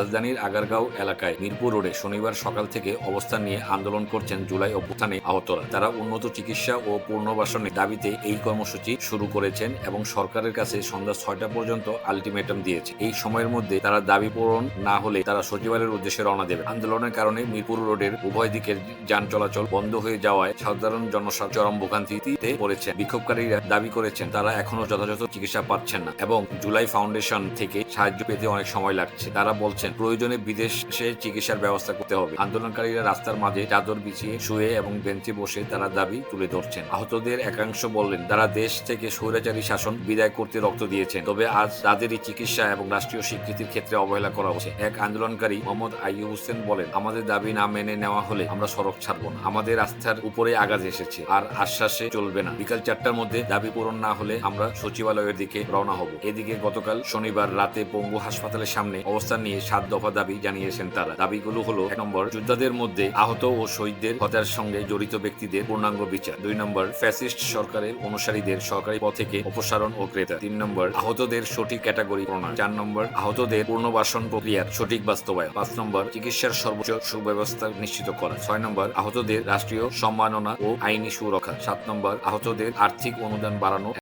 রাজধানীর আগারগাঁও এলাকায় মিরপুর রোডে শনিবার সকাল থেকে অবস্থান নিয়ে আন্দোলন করছেন জুলাই অভ্যুত্থানে আহতরা। তারা উন্নত চিকিৎসা ও পুনর্বাসনের দাবিতে এই কর্মসূচি শুরু করেছেন এবং সরকারের কাছে সন্ধ্যা ছয়টা পর্যন্ত আলটিমেটাম দিয়েছে। এই সময়ের মধ্যে তারা দাবি পূরণ না হলে তারা সচিবালয়ের উদ্দেশ্যে রওনা দেবে আন্দোলনের কারণে মিরপুর রোডের উভয় দিকের যান চলাচল বন্ধ হয়ে যাওয়ায় সাধারণ জনসাধারণ চরম ভোগান্তিতে পড়েছেন বিক্ষোভকারীরা দাবি করেছেন, তারা এখনও যথাযথ চিকিৎসা পাচ্ছেন না এবং জুলাই ফাউন্ডেশন থেকে সাহায্য পেতে অনেক সময় লাগছে। তারা বলছেন প্রয়োজনে বিদেশে চিকিৎসার ব্যবস্থা করতে হবে। আন্দোলনকারীরা রাস্তার মাঝে চাদর বিছিয়ে শুয়ে এবং বেঞ্চে বসে তারা দাবি তুলে ধরছেন। আহতদের একাংশ বললেন, তারা দেশ থেকে স্বৈরাচারী শাসন বিদায় করতে রক্ত দিয়েছেন। তবে আজ তাদেরই চিকিৎসা এবং রাষ্ট্রীয় স্বীকৃতির ক্ষেত্রে অবহেলা করা হচ্ছে। এক আন্দোলনকারী মোহাম্মদ আইয়ুব হোসেন বলেন, আমাদের দাবি না মেনে নেওয়া হলে আমরা সড়ক ছাড়বো না। আমাদের আস্থার উপরে আঘাত এসেছে আর আশ্বাসে চলবে না। বিকাল চারটার মধ্যে দাবি পূরণ না হলে আমরা সচিবালয়ের দিকে রওনা হব। এদিকে গতকাল শনিবার রাতে পঙ্গু হাসপাতালের সামনে অবস্থান নিয়ে সাত দফা দাবি জানিয়েছেন তারা। দাবিগুলো হলো, এক নম্বর, যোদ্ধাদের মধ্যে আহত ও শহীদদের হত্যার সঙ্গে জড়িত ব্যক্তিদের পূর্ণাঙ্গ বিচার। দুই নম্বর, ফ্যাসিস্ট সরকারের অনুসারীদের সরকারি পদ থেকে অপসারণ ও ক্রেতা তিন নম্বর, আহতদের সঠিক ক্যাটাগরি প্রণয়ন। চার নম্বর, আহতদের পুনর্বাসন প্রক্রিয়ার সঠিক বাস্তবায়ন। পাঁচ নম্বর, চিকিৎসার সর্বোচ্চ সুব্যবস্থা নিশ্চিত করা। ছয় নম্বর, আহতদের রাষ্ট্রীয় সম্মাননা ও আইনি সুরক্ষা। সাত নম্বর, আহতদের আর্থিক অনুদান বাড়ানো